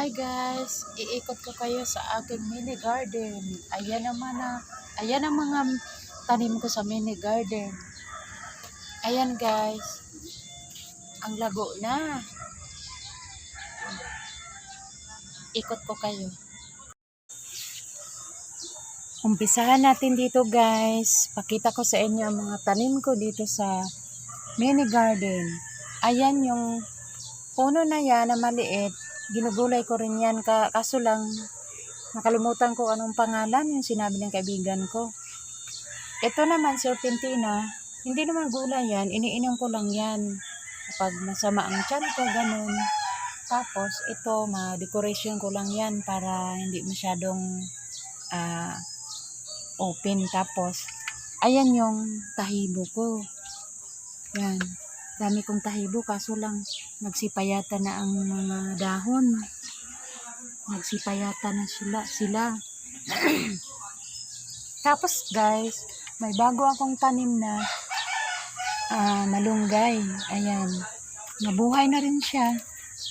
Hi guys, iikot ko kayo sa aking mini garden. Ayan naman na, ayan ang mga tanim ko sa mini garden. Ayan guys, ang lago na. Ikot ko kayo. Umpisahan natin dito guys. Pakita ko sa inyo ang mga tanim ko dito sa mini garden. Ayan yung puno na yan na maliit ginugulay ko rin yan ka, kaso lang nakalimutan ko anong pangalan yung sinabi ng kaibigan ko. Ito naman serpentina hindi naman gulay yan iniinom ko lang yan. Kapag masama ang tiyan ko ganun. Tapos ito ma decoration ko lang yan para hindi masyadong ah, open. Tapos ayan yung tahibo ko. Yan dami kong tahibo kaso lang nagsipayata na ang mga dahon. Nagsipayata na sila sila. Tapos guys may bago akong tanim na ah, malunggay. Ayan. Nabuhay na rin siya.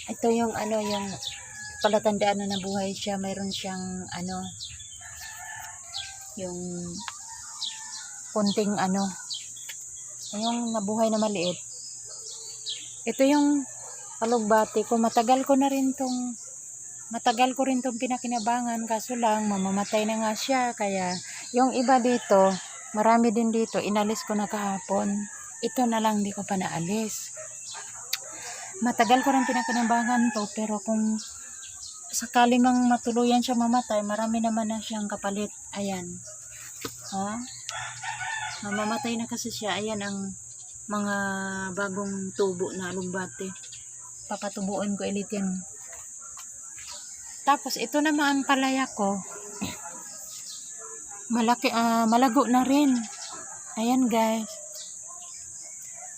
Ito yung ano yung palatandaan na nabuhay siya. Mayroon siyang ano yung kunting ano. Yung nabuhay na maliit ito yung palugbati ko. Matagal ko na rin tong matagal ko rin tong pinakinabangan. Kaso lang mamamatay na nga siya. Kaya yung iba dito marami din dito inalis ko na kahapon. Ito na lang di ko pa naalis. Matagal ko rin pinakinabangan to pero kung sakali mang matuluyan siya mamatay marami naman na siyang kapalit. Ayan. Ha? Mamamatay na kasi siya. Ayan ang mga bagong tubo na alugbate. Papatubuin ko ulit yan. Tapos ito naman ang palaya ko. Malaki, ah, malago na rin. Ayan guys.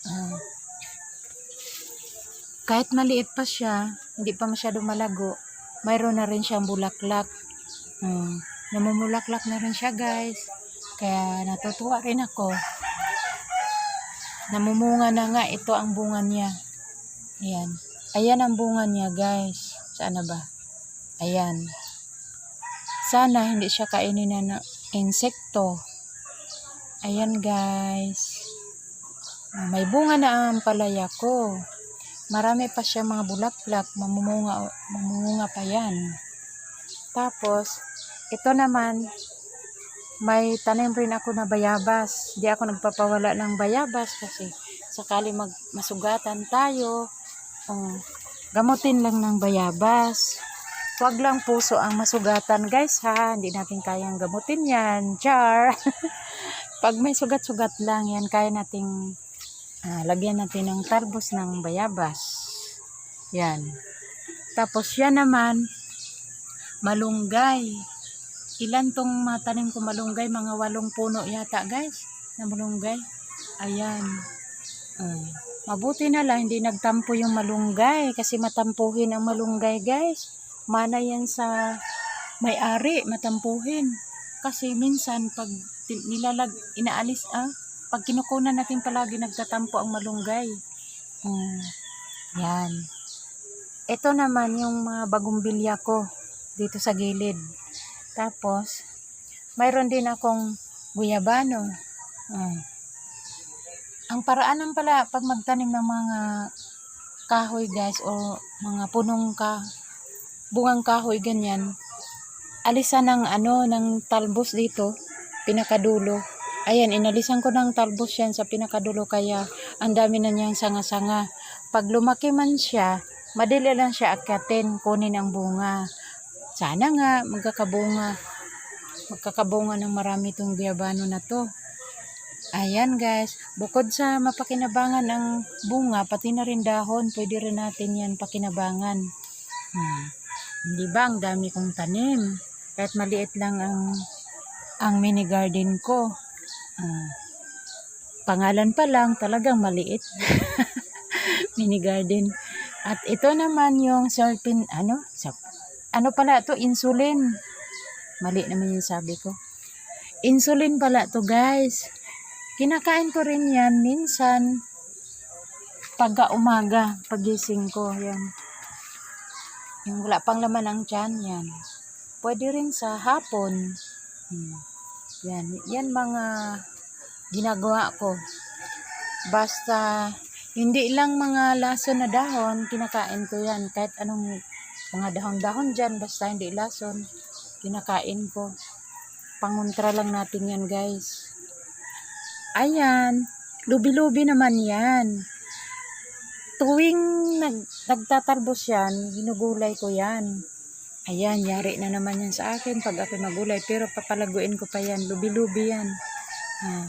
Ah. kahit maliit pa siya, hindi pa masyadong malago, mayroon na rin siyang bulaklak. Ah, namumulaklak na rin siya guys. Kaya natutuwa rin ako. Namumunga na nga. Ito ang bunga niya. Ayan. Ayan ang bunga niya, guys. Sana ba? Ayan. Sana hindi siya kainin na ng insekto. Ayan, guys. May bunga na ang palaya ko. Marami pa siya mga bulaklak. Mamumunga, mamumunga pa yan. Tapos, ito naman, may tanim rin ako na bayabas. Di ako nagpapawala ng bayabas kasi sakali mag masugatan tayo, oh, gamutin lang ng bayabas. Huwag lang puso ang masugatan guys ha. Hindi natin kayang gamutin yan. Char! Pag may sugat-sugat lang yan, kaya nating ah, lagyan natin ng talbos ng bayabas. Yan. Tapos yan naman, malunggay. Ilan tong matanim ko malunggay? Mga walong puno yata guys. Na malunggay. Ayan. Uh, mabuti na lang hindi nagtampo yung malunggay. Kasi matampuhin ang malunggay guys. Mana yan sa may-ari. Matampuhin. Kasi minsan pag nilalag, inaalis ah. Pag kinukunan natin palagi nagtatampo ang malunggay. Hmm. Yan. Ito naman yung mga bagong bilya ko dito sa gilid. Tapos, mayroon din akong guyabano. Hmm. Ang paraan ng pala pag magtanim ng mga kahoy guys o mga punong ka bungang kahoy ganyan alisan ng ano ng talbos dito pinakadulo ayan inalisan ko ng talbos yan sa pinakadulo kaya ang dami na niyang sanga-sanga pag lumaki man siya madali lang siya akatin kunin ang bunga sana nga magkakabunga. Magkakabunga ng marami itong biyabano na to. Ayan guys, bukod sa mapakinabangan ang bunga, pati na rin dahon, pwede rin natin yan pakinabangan. Hmm. Hindi ba ang dami kong tanim? Kahit maliit lang ang ang mini garden ko. Hmm. Pangalan pa lang, talagang maliit. mini garden. At ito naman yung serpent, ano? Ano pala to insulin mali naman yung sabi ko insulin pala to guys kinakain ko rin yan minsan pagka umaga pagising ko yan Yung wala pang laman ang tiyan, yan. Pwede rin sa hapon. Hmm. Yan, yan mga ginagawa ko. Basta, hindi lang mga lason na dahon, kinakain ko yan. Kahit anong mga dahon-dahon dyan, basta hindi lason, kinakain ko. Pangontra lang natin yan, guys. Ayan, lubi-lubi naman yan. Tuwing nag, nagtatalbos yan, ginugulay ko yan. Ayan, yari na naman yan sa akin pag ako magulay. Pero papalaguin ko pa yan. Lubi-lubi yan. Ah.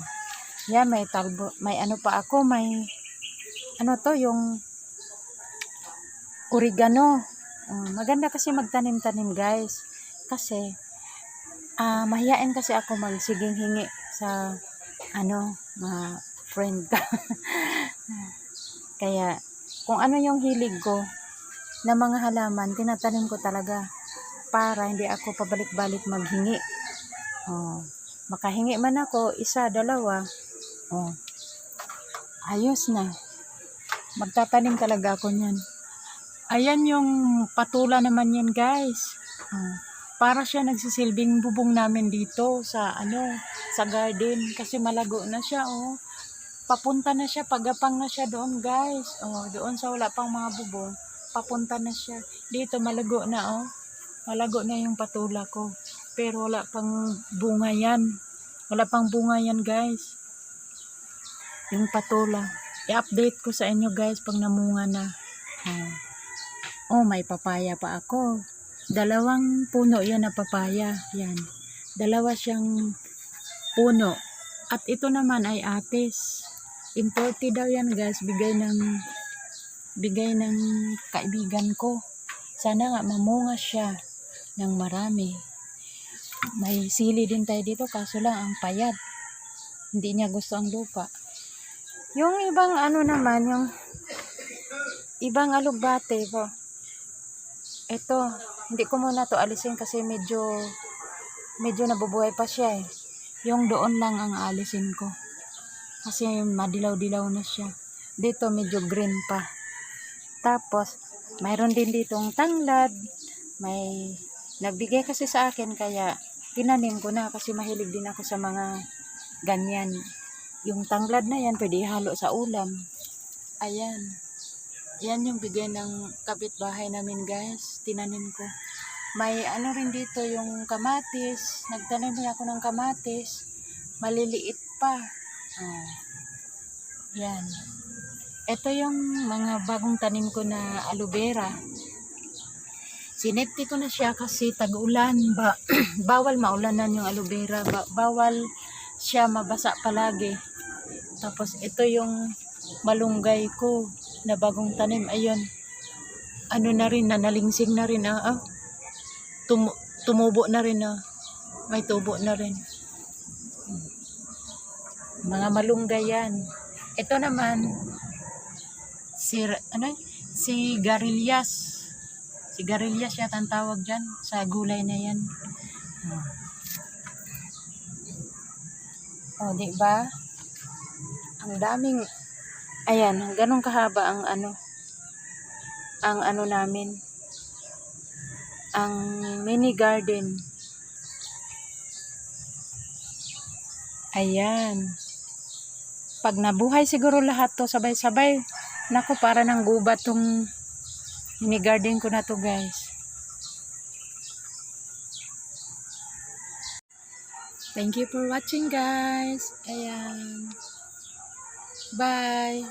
Yan, may talbo. May ano pa ako, may ano to, yung oregano. Ah, maganda kasi magtanim-tanim, guys. Kasi, ah mahiyain kasi ako magsiging hingi sa ano, mga friend ka. Kaya, kung ano yung hilig ko na mga halaman, tinatanim ko talaga para hindi ako pabalik-balik maghingi. Oh, makahingi man ako, isa, dalawa, oh, ayos na. Magtatanim talaga ako niyan. Ayan yung patula naman yan, guys. Oh, para siya nagsisilbing bubong namin dito sa ano, sa garden kasi malago na siya, oh. Papunta na siya, pagapang na siya doon, guys. Oh, doon sa wala pang mga bubong, papunta na siya. Dito malago na, oh. Malago na yung patula ko. Pero wala pang bunga yan. Wala pang bunga yan, guys. Yung patula. I-update ko sa inyo, guys, pag namunga na. Oh. Oh, may papaya pa ako. Dalawang puno yan na papaya. Yan. Dalawa siyang puno. At ito naman ay atis. Imported daw yan, guys. Bigay ng bigay ng kaibigan ko. Sana nga mamunga siya ng marami. May sili din tayo dito kaso lang ang payat. Hindi niya gusto ang lupa. Yung ibang ano naman, yung ibang alugbate ko. Ito, hindi ko muna to alisin kasi medyo medyo nabubuhay pa siya eh. Yung doon lang ang alisin ko. Kasi madilaw-dilaw na siya. Dito medyo green pa. Tapos, mayroon din ditong tanglad. May nagbigay kasi sa akin kaya tinanim ko na kasi mahilig din ako sa mga ganyan. Yung tanglad na yan pwede ihalo sa ulam. Ayan. Yan yung bigay ng kapitbahay namin guys. Tinanim ko. May ano rin dito yung kamatis. Nagtanim rin ako ng kamatis. Maliliit pa. Oh. Yan. Ito yung mga bagong tanim ko na aloe vera. Sineti ko na siya kasi tag-ulan. Ba bawal maulanan yung aloe vera. Ba bawal siya mabasa palagi. Tapos ito yung malunggay ko na bagong tanim. Ayun. Ano na rin, nanalingsing na rin. Ah, ah. Tum tumubo na rin. Ah. May tubo na rin. Mga malunggay yan. Ito naman, si ano si Garillas si Garillas yata ang tawag dyan sa gulay na yan hmm. oh di ba ang daming ayan ganun kahaba ang ano ang ano namin ang mini garden ayan pag nabuhay siguro lahat to sabay-sabay Nako, para ng gubat tong mini-garden ko na to guys. Thank you for watching guys. Ayan. Bye.